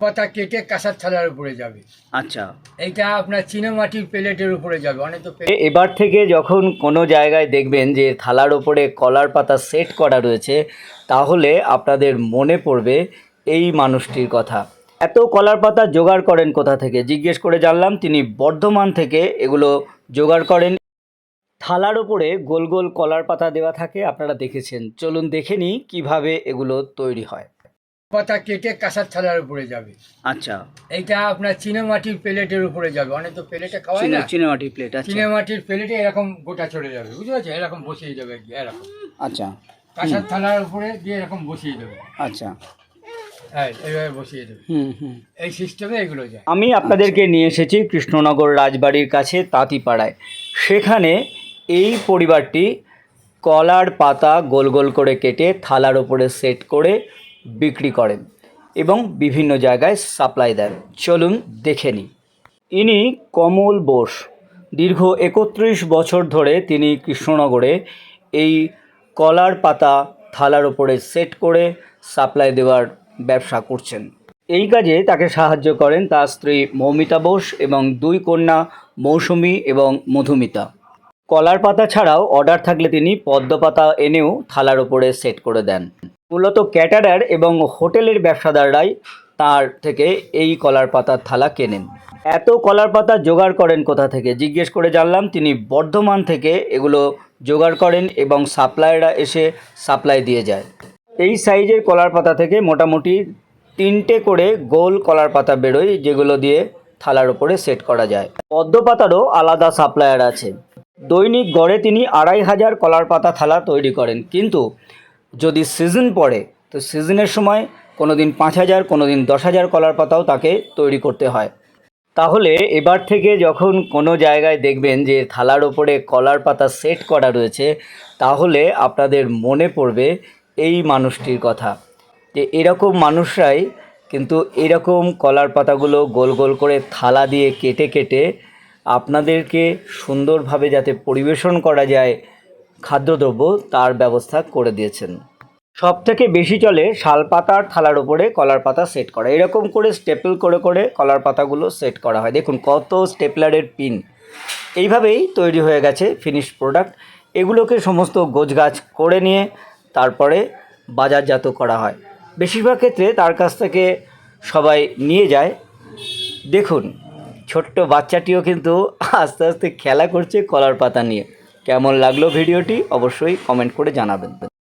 পাতা কেটে কাঁসার থালার উপরে যাবে। আচ্ছা। এইটা আপনার চীনামাটির প্লেটের উপরে যাবে অনেক তো এবার থেকে যখন কোনো জায়গায় দেখবেন যে থালার ওপরে কলার পাতা সেট করা রয়েছে তাহলে আপনাদের মনে পড়বে এই মানুষটির কথা। এত কলার পাতা জোগাড় করেন কোথা থেকে? জিজ্ঞেস করে জানলাম তিনি বর্ধমান থেকে এগুলো জোগাড় করেন। থালার ওপরে গোল গোল কলার পাতা দেওয়া থাকে আপনারা দেখেছেন। চলুন দেখে নিই কীভাবে এগুলো তৈরি হয়। পাতা কেটে কাঁসার থালার উপরে যাবে। আচ্ছা। এইটা আপনার চিনেমাটির প্লেটের উপরে যাবে। অনেক তো প্লেটে খাওয়ায় না। চিনেমাটির প্লেট আচ্ছা। চীনামাটির প্লেটে এরকম গোটা চলে যাবে। বুঝতে পারছেন? এরকম বসিয়ে যাবে এরকম। আচ্ছা। কাঁসার থালার উপরে দিয়ে এরকম বসিয়ে দেবে আচ্ছা। হ্যাঁ এইভাবে বসিয়ে দেবে। হুম হুম। এই সিস্টেমে এগুলো যায়। আমি আপনাদেরকে নিয়ে এসেছি কৃষ্ণনগর রাজবাড়ির কাছে তাঁতিপাড়ায়। সেখানে এই পরিবারটি কলার পাতা গোল গোল করে কেটে থালার ওপরে সেট করে বিক্রি করেন এবং বিভিন্ন জায়গায় সাপ্লাই দেন। চলুন দেখে নিই। ইনি কমল বোস। দীর্ঘ একত্রিশ বছর ধরে তিনি কৃষ্ণনগরে এই কলার পাতা থালার ওপরে সেট করে সাপ্লাই দেওয়ার ব্যবসা করছেন। এই কাজে তাকে সাহায্য করেন তার স্ত্রী মৌমিতা বোস এবং দুই কন্যা মৌসুমী এবং মধুমিতা। কলার পাতা ছাড়াও অর্ডার থাকলে তিনি পদ্ম পাতা এনেও থালার ওপরে সেট করে দেন। মূলত ক্যাটারার এবং হোটেলের ব্যবসাদাররাই তার থেকে এই কলার পাতার থালা কেনেন। এত কলার পাতা জোগাড় করেন কোথা থেকে? জিজ্ঞেস করে জানলাম, তিনি বর্ধমান থেকে এগুলো জোগাড় করেন এবং সাপ্লায়াররা এসে সাপ্লাই দিয়ে যায়। এই সাইজের কলার পাতা থেকে মোটামুটি তিনটে করে গোল কলার পাতা বেরোয়, যেগুলো দিয়ে থালার ওপরে সেট করা যায়। পদ্ম পাতারও আলাদা সাপ্লায়ার আছে। দৈনিক গড়ে তিনি আড়াই হাজার কলার পাতা থালা তৈরি করেন। কিন্তু যদি সিজন পড়ে, তো সিজনের সময় কোনো দিন পাঁচ হাজার কোনো দিন দশ হাজার কলার পাতাও তাকে তৈরি করতে হয়। তাহলে এবার থেকে যখন কোনো জায়গায় দেখবেন যে থালার ওপরে কলার পাতা সেট করা রয়েছে, তাহলে আপনাদের মনে পড়বে এই মানুষটির কথা। যে এরকম মানুষরাই কিন্তু এরকম কলার পাতাগুলো গোল গোল করে থালা দিয়ে কেটে কেটে আপনাদেরকে সুন্দরভাবে যাতে পরিবেশন করা যায়, খাদ্যদ্রব্য তার ব্যবস্থা করে দিয়েছেন। সব থেকে বেশি চলে শাল পাতার থালার উপরে কলার পাতা সেট করা। এরকম করে স্টেপল করে করে কলার পাতাগুলো সেট করা হয়। দেখুন কত স্টেপলারের পিন এইভাবেই তৈরি হয়ে গেছে ফিনিশ প্রোডাক্ট এগুলোকে সমস্ত গোছগাছ করে নিয়ে তারপরে বাজারজাত করা হয়। বেশিরভাগ ক্ষেত্রে তার কাছ থেকে সবাই নিয়ে যায়। দেখুন, ছোট্ট বাচ্চাটিও কিন্তু আস্তে আস্তে খেলা করছে কলার পাতা নিয়ে। কেমন লাগল ভিডিওটি অবশ্যই কমেন্ট করে জানাবেন।